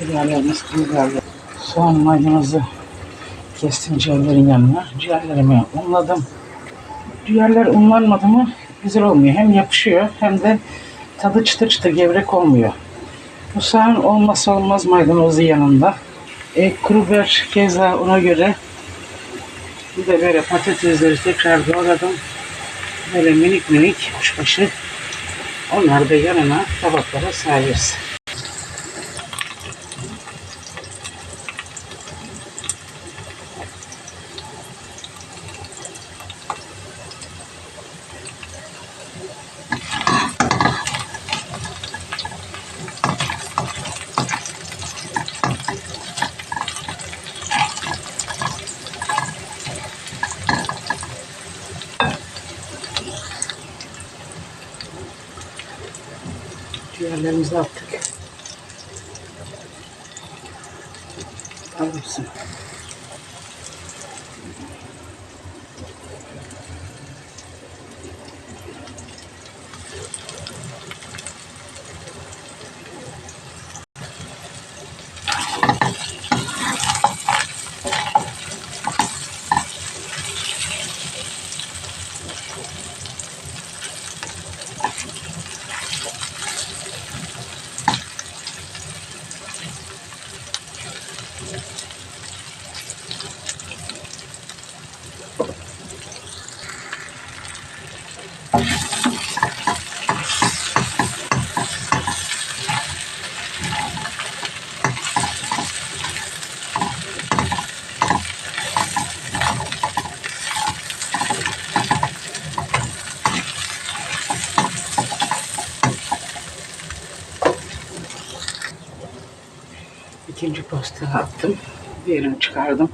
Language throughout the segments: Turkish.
Ciğerlerimiz kıyılarla. Soğan maydanozu kestim ciğerlerin yanına. Ciğerlerimi unladım. Ciğerler unlanmadı mı güzel olmuyor. Hem yapışıyor hem de tadı çıtır çıtır gevrek olmuyor. Bu soğan olmazsa olmaz maydanozu yanında. E, kuru biber keza ona göre bir de böyle patatesleri tekrar doğradım. Böyle minik minik kuşbaşı. Onları da yanına tabaklara servis. Ciğerlerimizi attık. Alırsın. İkinci posta attım. Diğerini çıkardım.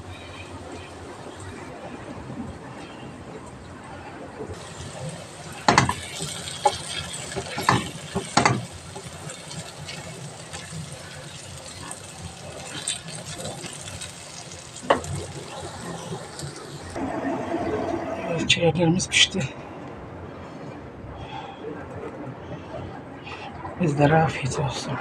Ciğerlerimiz pişti. Bizlere afiyet olsun.